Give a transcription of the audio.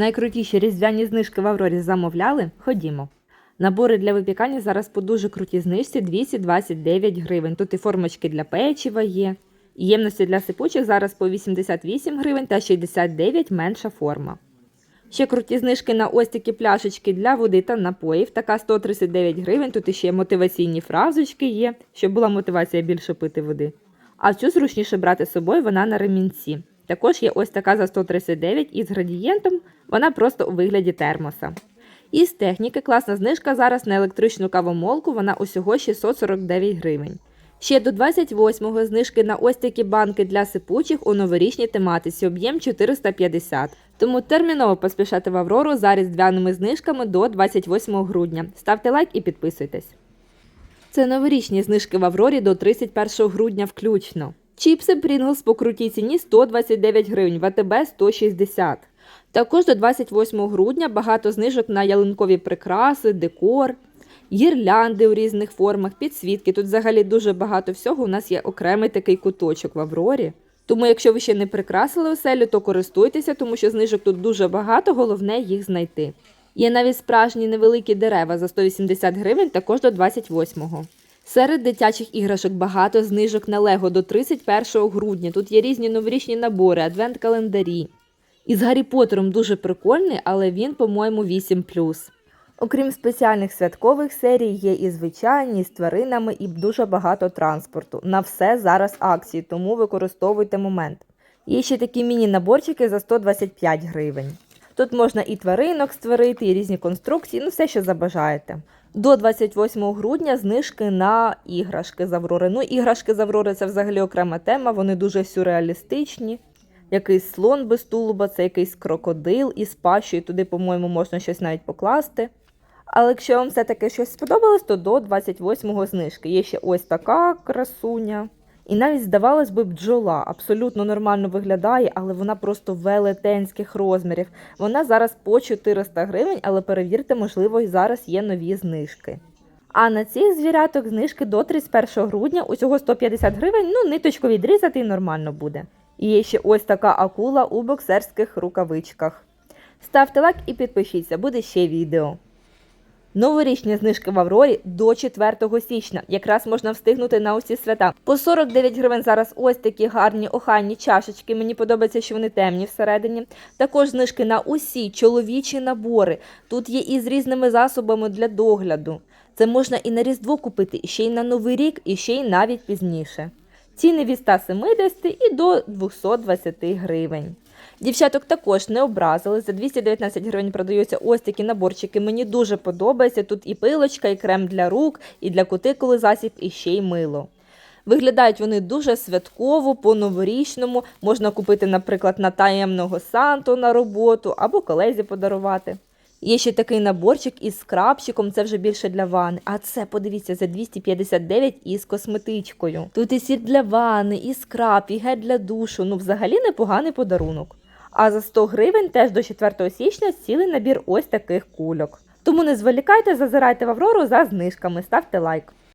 Найкрутіші різдвяні знижки в Аврорі замовляли? Ходімо. Набори для випікання зараз по дуже крутій знижці 229 гривень. Тут і формочки для печива є. Ємності для сипучих зараз по 88 гривень та 69 менша форма. Ще круті знижки на ось такі пляшечки для води та напоїв. Така 139 гривень. Тут іще мотиваційні фразочки є, щоб була мотивація більше пити води. А цю зручніше брати з собою, вона на ремінці. Також є ось така за 139 із градієнтом, вона просто у вигляді термоса. Із техніки класна знижка зараз на електричну кавомолку, вона усього 649 гривень. Ще до 28-го знижки на ось такі банки для сипучих у новорічній тематиці, об'єм 450. Тому терміново поспішати в Аврору за різдвяними знижками до 28 грудня. Ставте лайк і підписуйтесь. Це новорічні знижки в Аврорі до 31 грудня включно. Чіпси Pringles по крутій ціні 129 гривень, в АТБ 160. Також до 28 грудня багато знижок на ялинкові прикраси, декор, гірлянди у різних формах, підсвітки. Тут взагалі дуже багато всього. У нас є окремий такий куточок в Аврорі. Тому, якщо ви ще не прикрасили оселю, то користуйтеся, тому що знижок тут дуже багато, головне їх знайти. Є навіть справжні невеликі дерева за 180 гривень, також до 28-го. Серед дитячих іграшок багато знижок на Лего до 31 грудня. Тут є різні новорічні набори, адвент-календарі. Із Гаррі Поттером дуже прикольний, але він, по-моєму, 8 Окрім спеціальних святкових серій, є і звичайні, з тваринами, і дуже багато транспорту. На все зараз акції, тому використовуйте момент. Є ще такі міні-наборчики за 125 гривень. Тут можна і тваринок створити, і різні конструкції, ну все, що забажаєте. До 28 грудня знижки на іграшки з Аврори. Ну, іграшки з Аврори це взагалі окрема тема, вони дуже сюрреалістичні. Якийсь слон без тулуба, це якийсь крокодил із пащою, туди, по-моєму, можна щось навіть покласти. Але якщо вам все-таки щось сподобалось, то до 28-го знижки. Є ще ось така красуня. І навіть, здавалось би, бджола абсолютно нормально виглядає, але вона просто велетенських розмірів. Вона зараз по 400 гривень, але перевірте, можливо, і зараз є нові знижки. А на цих звіряток знижки до 31 грудня усього 150 гривень, ну ниточку відрізати і нормально буде. І є ще ось така акула у боксерських рукавичках. Ставте лайк і підпишіться, буде ще відео. Новорічні знижки в Аврорі до 4 січня. Якраз можна встигнути на усі свята. По 49 гривень зараз ось такі гарні охайні чашечки. Мені подобається, що вони темні всередині. Також знижки на усі чоловічі набори. Тут є і з різними засобами для догляду. Це можна і на Різдво купити, і ще й на Новий рік, і ще й навіть пізніше. Ціни від 170 і до 220 гривень. Дівчаток також не образили. За 219 гривень продаються ось такі наборчики. Мені дуже подобається. Тут і пилочка, і крем для рук, і для кутикули засіб, і ще й мило. Виглядають вони дуже святково, по-новорічному. Можна купити, наприклад, на таємного санту на роботу або колезі подарувати. Є ще такий наборчик із скрабчиком, це вже більше для ванни. А це, подивіться, за 259 із косметичкою. Тут і сіль для ванни, і скраб, і гель для душу. Ну, взагалі непоганий подарунок. А за 100 гривень теж до 4 січня цілий набір ось таких кульок. Тому не зволікайте, зазирайте в Аврору за знижками, ставте лайк.